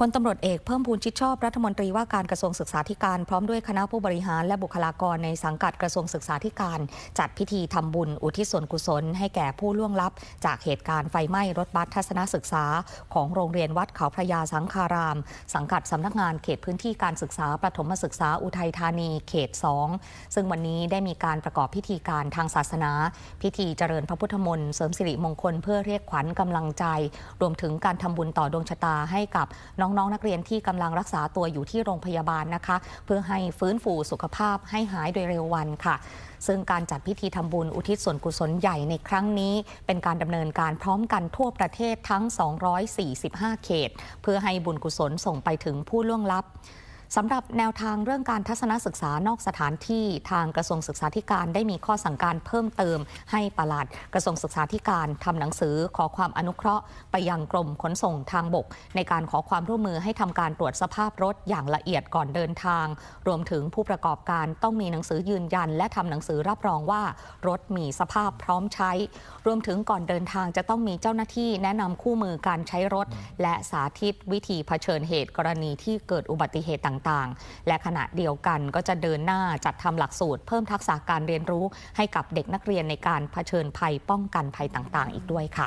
พลตำรวจเอกเพิ่มพูนชิดชอบรัฐมนตรีว่าการกระทรวงศึกษาธิการ พร้อมด้วยคณะผู้บริหารและบุคลากรในสังกัดกระทรวงศึกษาธิการ จัดพิธีทำบุญอุทิศส่วนกุศล ให้แก่ผู้ล่วงลับ จากเหตุการณ์ไฟไหม้รถบัสทัศนศึกษา ของโรงเรียนวัดเขาพระยาสังคาราม สังกัดสำนักงานเขตพื้นที่การศึกษาประถมศึกษาอุทัยธานีเขต 2 ซึ่งวันนี้ได้มีการประกอบพิธีการทางศาสนา พิธีเจริญพระพุทธมนต์เสริมสิริมงคลเพื่อเรียกขวัญกำลังใจ รวมถึงการทำบุญต่อดวงชะตาให้กับน้น้องๆนักเรียนที่กำลังรักษาตัวอยู่ที่โรงพยาบาลนะคะ เพื่อให้ฟื้นฟูสุขภาพให้หายโดยเร็ววันค่ะ ซึ่งการจัดพิธีทำบุญอุทิศส่วนกุศลใหญ่ในครั้งนี้ เป็นการดำเนินการพร้อมกันทั่วประเทศทั้ง 245 เขต เพื่อให้บุญกุศลส่งไปถึงผู้ล่วงลับ สำหรับแนวทางเรื่องการทัศนศึกษานอกสถานที่ทางกระทรวงศึกษาธิการได้มีข้อสั่งการเพิ่มเติม ให้ปลัดกระทรวงศึกษาธิการทำหนังสือขอความอนุเคราะห์ ไปยังกรมขนส่งทางบก ในการขอความร่วมมือให้ทำการตรวจสภาพรถอย่างละเอียดก่อนเดินทาง รวมถึงผู้ประกอบการต้องมีหนังสือยืนยัน และทำหนังสือรับรองว่ารถมีสภาพพร้อมใช้ รวมถึงก่อนเดินทางจะต้องมีเจ้าหน้าที่แนะนำคู่มือการใช้รถ และสาธิตวิธีเผชิญเหตุกรณีที่เกิดอุบัติเหตุต่างๆ และขณะเดียวกันก็จะเดินหน้าจัดทำหลักสูตร เพิ่มทักษะการเรียนรู้ให้กับเด็กนักเรียนในการเผชิญภัยป้องกันภัยต่างๆ อีกด้วยค่ะ